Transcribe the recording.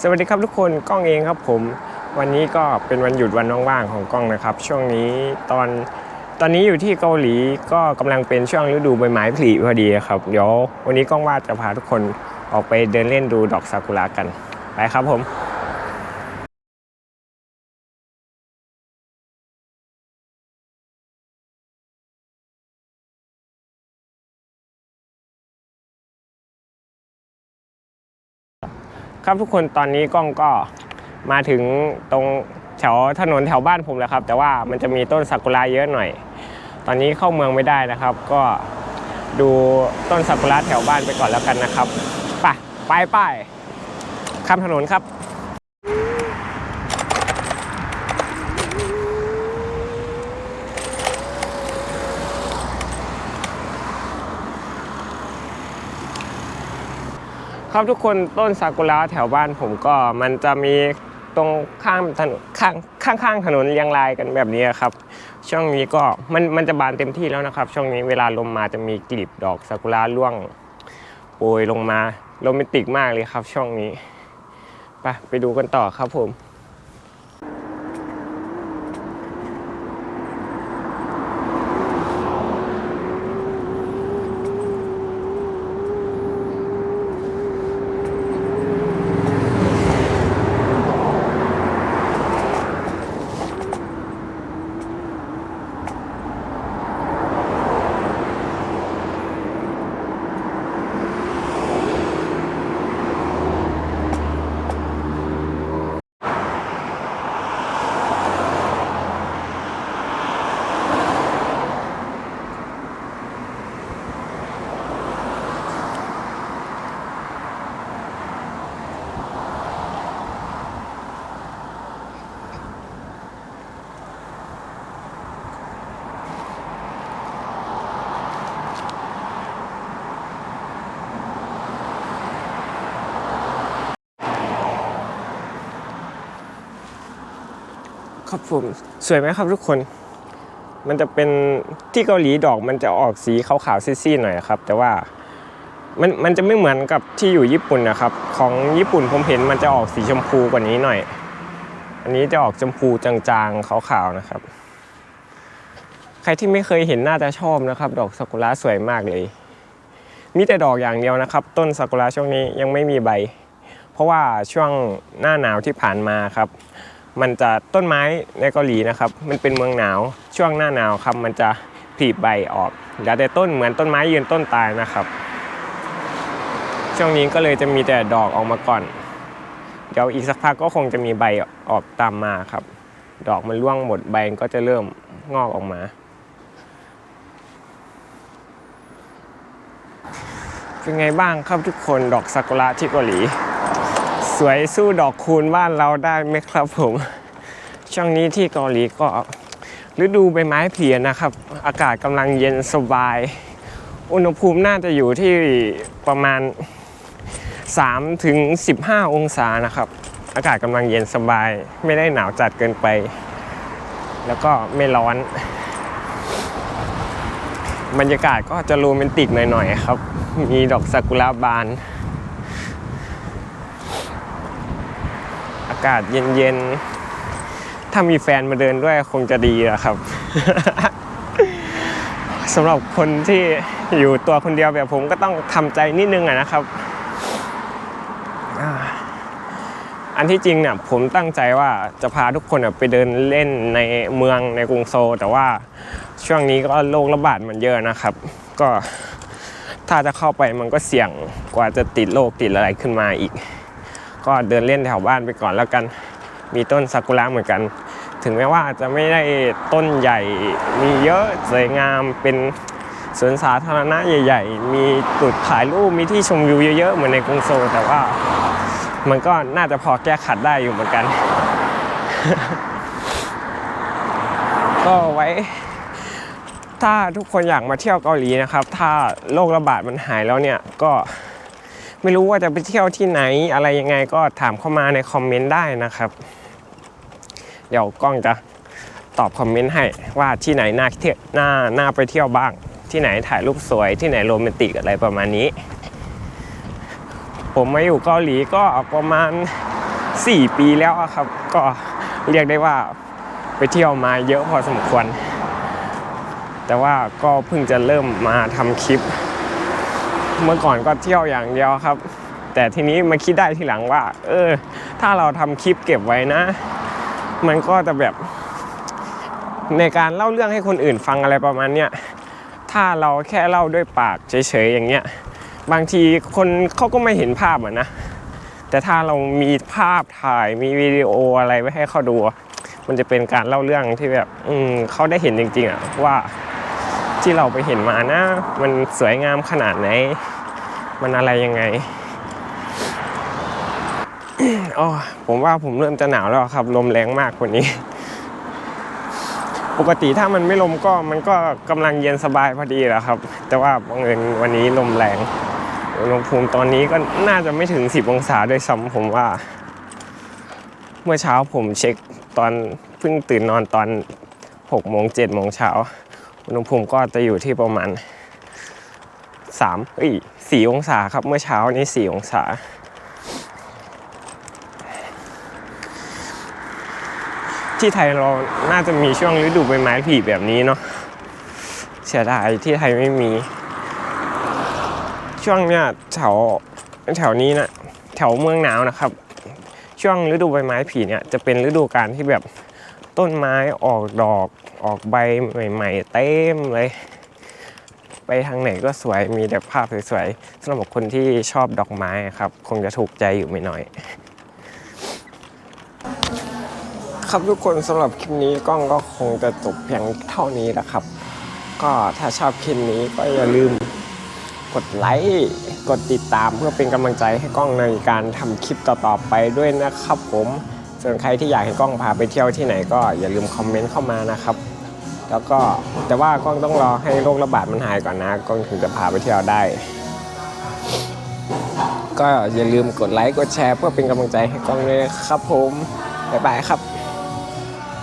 สวัสดีครับทุกคนกล้องเองครับผม วันนี้ก็เป็นวันหยุดวันว่างๆของกล้องนะครับ ช่วงนี้ตอนตอนนี้อยู่ที่เกาหลีก็กำลังเป็นช่วงฤดูใบไม้ผลิพอดีครับเดี๋ยววันนี้กล้องว่าจะพาทุกคนออกไปเดินเล่นดูดอกซากุระกันไปครับผม ครับทุกคนตอนนี้กล้องก็มาถึงตรงแถวถนนแถวบ้านผมแล้วครับ แต่ว่ามันจะมีต้นซากุระเยอะหน่อย ตอนนี้เข้าเมืองไม่ได้นะครับ ก็ดูต้นซากุระแถวบ้านไปก่อนแล้วกันนะครับไปไปไปข้ามถนนครับ ครับทุกคนต้นซากุระแถวบ้านผมก็มันจะมีตรงข้างถนนข้างข้างข้างถนนเรียงรายกันแบบนี้ครับ ช่วงนี้ก็มันมันจะบานเต็มที่แล้วนะครับ ช่วงนี้เวลาลมมาจะมีกลีบดอกซากุระร่วงโปรยลงมาโรแมนติกมากเลยครับ ช่วงนี้ไปไปดูกันต่อครับผม ครับผมสวยไหมครับทุกคน มันจะเป็นที่เกาหลีดอกมันจะออกสีขาวๆซีดๆหน่อยครับ แต่ว่ามันมันจะไม่เหมือนกับที่อยู่ญี่ปุ่นนะครับ ของญี่ปุ่นผมเห็นมันจะออกสีชมพูกว่านี้หน่อย อันนี้จะออกชมพูจางๆขาวๆนะครับ ใครที่ไม่เคยเห็นน่าจะชอบนะครับ ดอกซากุระสวยมากเลย มีแต่ดอกอย่างเดียวนะครับ ต้นซากุระช่วงนี้ยังไม่มีใบ เพราะว่าช่วงหน้าหนาวที่ผ่านมาครับ มันจะต้นไม้ในเกาหลีนะครับ มันเป็นเมืองหนาวช่วงหน้าหนาวครับมันจะผลิใบออกเหลือแต่ต้นเหมือนต้นไม้ยืนต้นตายนะครับ ช่วงนี้ก็เลยจะมีแต่ดอกออกมาก่อน เดี๋ยวอีกสักพักก็คงจะมีใบออกตามมาครับ ดอกมันร่วงหมดใบก็จะเริ่มงอกออกมาเป็นไงบ้างครับทุกคนดอกซากุระที่เกาหลี สวยสู้ดอกคูณบ้านเราได้ไหมครับผม ช่วงนี้ที่เกาหลีก็ฤดูใบไม้ผลินะครับ อากาศกำลังเย็นสบาย อุณหภูมิน่าจะอยู่ที่ประมาณ 3 ถึง 15 องศานะครับ อากาศกำลังเย็นสบาย ไม่ได้หนาวจัดเกินไป แล้วก็ไม่ร้อน บรรยากาศก็จะโรแมนติกหน่อยๆครับ มีดอกซากุระบานากาศเย็นๆ ถ้ามีแฟนมาเดินด้วยคงจะดีอะครับสำหรับคนที่อยู่ตัวคนเดียวแบบผมก็ต้องทำใจนิดนึงอะนะครับอ่าอันที่จริงเนี่ยผมตั้งใจว่าจะพาทุกคนอะไปเดินเล่นในเมืองในกรุงโซลแต่ว่าช่วงนี้ก็โรคระบาดมันเยอะนะครับ ก็ถ้าจะเข้าไปมันก็เสี่ยงกว่าจะติดโรคติดอะไรขึ้นมาอีก ก็เดินเล่นแถวบ้านไปก่อนแล้วกัน มีต้นซากุระเหมือนกัน ถึงแม้ว่าจะไม่ได้ต้นใหญ่ มีเยอะสวยงามเป็นสวนสาธารณะใหญ่ ๆ มีจุดถ่ายรูปมีที่ชมวิวเยอะๆเหมือนในกรุงโซลแต่ว่ามันก็น่าจะพอแก้ขัดได้อยู่เหมือนกัน ก็ไว้ ถ้าทุกคนอยากมาเที่ยวเกาหลีนะครับ ถ้าโรคระบาดมันหายแล้วเนี่ยก็ ไม่รู้ว่าจะไปเที่ยวที่ไหนอะไรยังไงก็ถามเข้ามาในคอมเมนต์ได้นะครับ เดี๋ยวกล้องจะตอบคอมเมนต์ให้ว่าที่ไหนน่าเที่ยวน่าน่าไปเที่ยวบ้าง ที่ไหนถ่ายรูปสวยที่ไหนโรแมนติกอะไรประมาณนี้ ผมมาอยู่เกาหลีก็ประมาณ 4 ปีแล้วครับ ก็เรียกได้ว่าไปเที่ยวมาเยอะพอสมควร แต่ว่าก็เพิ่งจะเริ่มมาทำคลิป เมื่อก่อนก็เที่ยวอย่างเดียวครับ แต่ทีนี้มาคิดได้ทีหลังว่า เออ ถ้าเราทำคลิปเก็บไว้นะ มันก็จะแบบ ในการเล่าเรื่องให้คนอื่นฟังอะไรประมาณเนี้ยถ้าเราแค่เล่าด้วยปากเฉยๆอย่างเงี้ยบางทีคนเขาก็ไม่เห็นภาพอะนะแต่ถ้าเรามีภาพถ่ายมีวิดีโออะไรไว้ให้เขาดู มันจะเป็นการเล่าเรื่องที่แบบ อืมเขาได้เห็นจริงๆอะว่าที่เราไปเห็นมานะ มันสวยงามขนาดไหน มันอะไรยังไงอ๋อผมว่าผมเริ่มจะหนาวแล้วครับ ลมแรงมากกว่านี้ ปกติถ้ามันไม่ลมก็มันก็กำลังเย็นสบายพอดีแหละครับ แต่ว่าบังเอิญวันนี้ลมแรงอุณหภูมิตอนนี้ก็น่าจะไม่ถึง 10 องศาด้วยซ้ำผมว่า เมื่อเช้าผมเช็คตอนเพิ่งตื่นนอนตอน6โมง7โมงเช้า อุณหภูมิก็จะอยู่ที่ประมาณ 3เอ้ย4องศาครับเมื่อเช้านี้ 4 องศา ที่ไทยเราน่าจะมีช่วงฤดูใบไม้ผลิแบบนี้เนาะเสียดายที่ไทยไม่มี ช่วงเนี้ยแถวแถวนี้นะแถวเมืองหนาวนะครับ ช่วงฤดูใบไม้ผลิเนี่ยจะเป็นฤดูการที่แบบต้นไม้ออกดอกออกใบใหม่ ๆ เต็มเลย ไปทางไหนก็สวยมีแต่ภาพสวยๆสำหรับคนที่ชอบดอกไม้ครับ คงจะถูกใจอยู่ไม่น้อย ครับทุกคนสำหรับคลิปนี้กล้องก็คงจะจบเพียงเท่านี้นะครับ ก็ถ้าชอบคลิปนี้ก็อย่าลืมกดไลค์กดติดตามเพื่อเป็นกำลังใจให้กล้องในการทำคลิปต่อๆไปด้วยนะครับผมส่วนใครที่อยากให้กล้องพาไปเที่ยวที่ไหนก็อย่าลืมคอมเมนต์เข้ามานะครับ แล้วก็แต่ว่ากล้องต้องรอให้โรคระบาดมันหายก่อนนะกล้องถึงจะพาไปเที่ยวได้ ก็อย่าลืมกดไลค์กดแชร์เพื่อเป็นกำลังใจให้กล้องเลยครับผมบ๊ายบายครับ